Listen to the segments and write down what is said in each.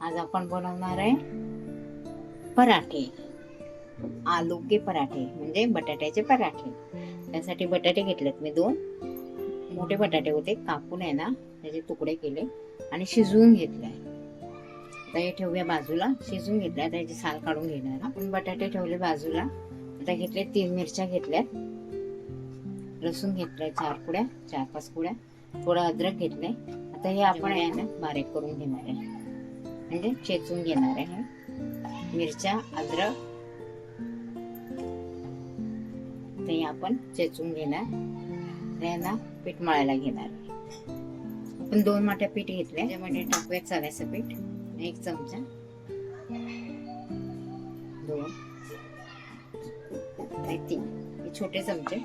आज आपण बनवणार आहे पराठे. आलू के पराठे म्हणजे बटाट्याचे पराठे. त्यासाठी बटाटे घेतलेत मी दोन. मोठे बटाटे होते कापून आहे ना त्याचे तुकडे केले आणि शिजवून घेतले. आता हे ठेवूया बाजूला. शिजवून घेतल्या आता याची साल काढून घेणार आपण बटाटे ठेवले बाजूला. आता घेतले तीन मिरच्या घेतल्यात. लसूण घेतलाय चार पुड्या चार पाच पुड्या. थोडं अद्रक घेतलंय. आता हे आपण आहे ना बारीक करून घेणार आहे. म्हणजे चेचून घेणार आहे मिरच्या अद्रक ते आपण चेचून घेणार. त्यांना पीठ मळायला घेणार. आपण दोन मोठ्या पीठ घेतले त्यामध्ये टाकूयात चालायचं पीठ. एक चमचा. दोन. तीन. हे छोटे चमचे.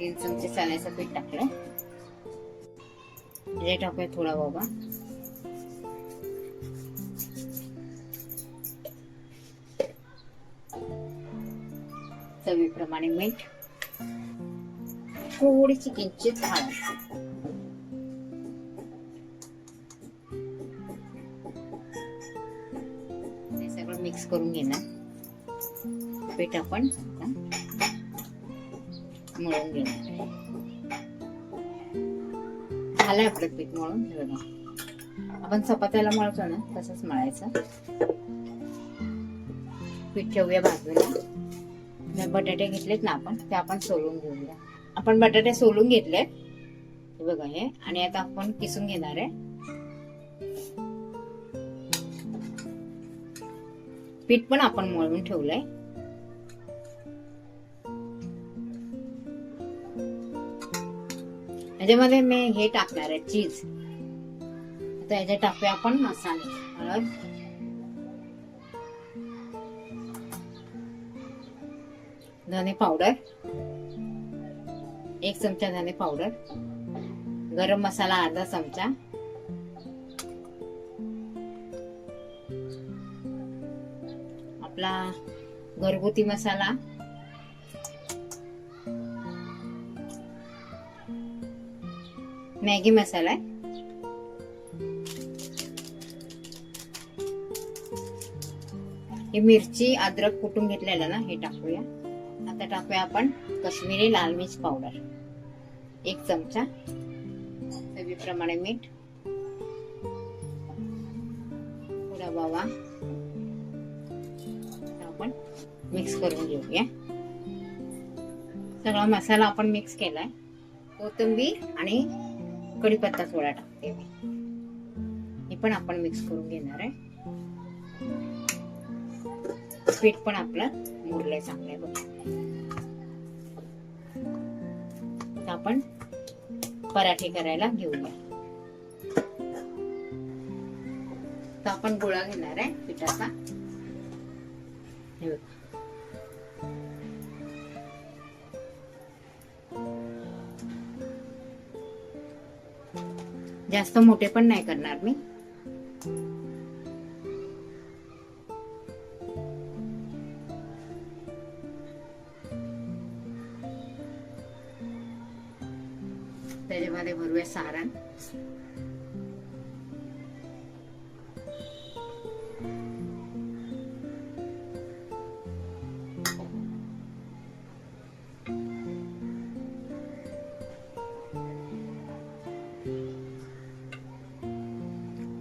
तीन चमचे चालायचं पीठ टाकलं. हे टाकूया थोडा बाबा चवीप्रमाणे मीठ थोडीशी किंचित हळद सगळं मिक्स करून घेणार. पीठ आपण मळून घेणार झालं आपलं पीठ मळून हे आपण चपात्याला मळतो ना तसंच मळायचं. पीठ ठेवूया बाजूला बटाटे घेतलेत ना आपण ते आपण सोलून घेऊया. आपण बटाटे सोलून घेतले बघा हे. आणि आता आपण किसून घेणार आहे. पीठ पण आपण मळून ठेवलंय. याच्यामध्ये मी हे टाकणार आहे चीज. आता याच्यात टाकूया आपण मसाले. हळद. धने पावडर एक चमचा धने पावडर गरम मसाला अर्धा चमचा. आपला घरगुती मसाला. मॅगी मसाला आहे. हे मिरची अद्रक कुटून घेतलेलं ना हे टाकूया. आता टाकूया आपण कश्मीरी लाल मिर्च पावडर. एक चमचा चवीप्रमाणे मीठ. थोडा बावा आपण मिक्स करून घेऊया. सगळा मसाला आपण मिक्स केलाय. कोथिंबीर आणि कढीपत्ता थोडा टाकते मी. हे पण आपण मिक्स करून घेणार आहे. पीठ पण आपलं मुरलंय चांगलंय बघ. आपण पराठे करायला घेऊया. तर आपण गोळा घेणार आहे पिठाचा. जास्त मोठे पण नाही करणार मी. त्याच्यामध्ये भरूया सारण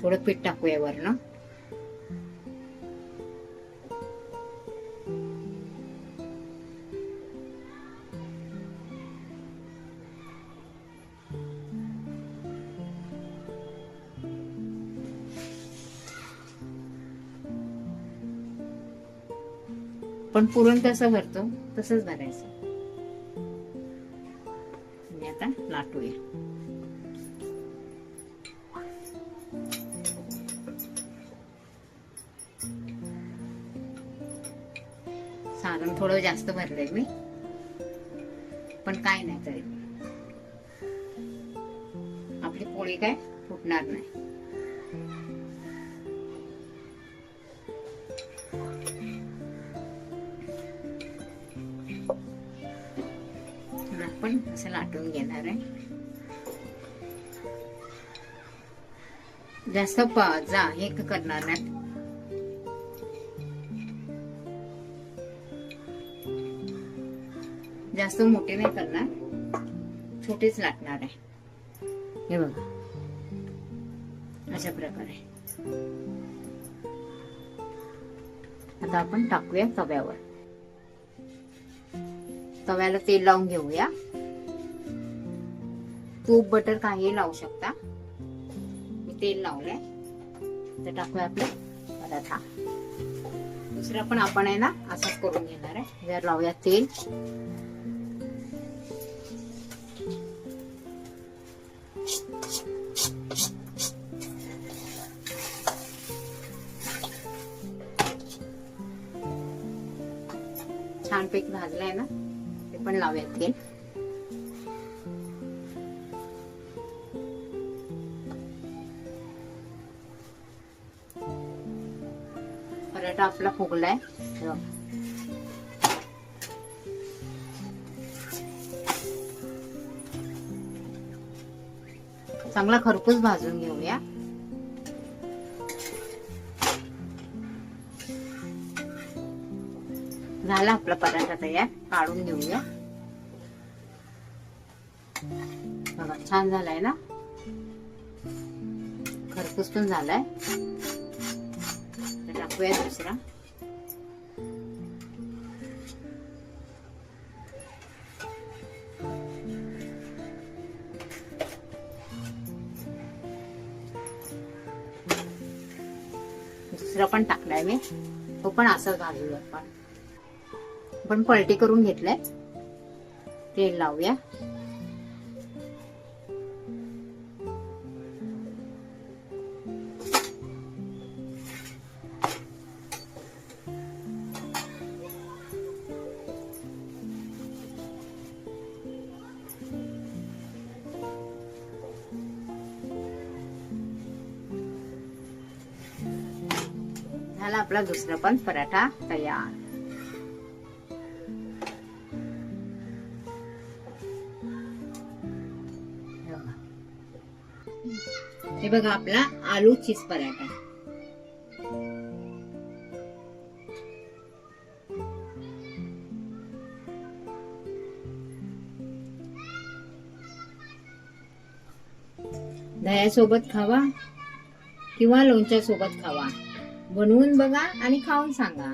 थोडं पीठ टाकूया वरनं पण पुरण कसं भरतो तसंच भरायचं. मी आता लाटूया. सारण थोडं जास्त भरलंय मी. पण काय नाही तरी. आपली पोळी काय फुटणार नाही. असं लाटून घेणार आहे. जास्त जा हे करणार नाही जास्त मोठे नाही करणार. छोटेच लाटणार आहे. हे बघा. अशा प्रकारे. आता आपण टाकूया तव्यावर. तव्याला तेल लावून घेऊया. तूप बटर काही लावू शकता. मी तेल लावलंय. तर टाकूया आपलं पराठा. दुसरा पण आपण आहे ना असंच करून घेणार आहे. जर लावूया तेल. छानपैकी भाजलाय ना ते पण लावूया तेल. पराठा आपला फुगलाय चांगला खरपूस भाजून घेऊया. झाला आपला पराठा तयार. काढून घेऊया. बघा छान झालाय ना? खरपूस पण झालाय. टाकूया दुसरा दुसरा पण टाकलाय मी तो पण असाच भाजूया आपण आपण पलटी करून घेतलंय तेल लावूया झाला आपला दुसरा पण पराठा तयार हे बघा. आपला आलू चीज पराठा दह्यासोबत खावा किंवा लोणच्या सोबत खावा बनवून बघा आणि खाऊन सांगा.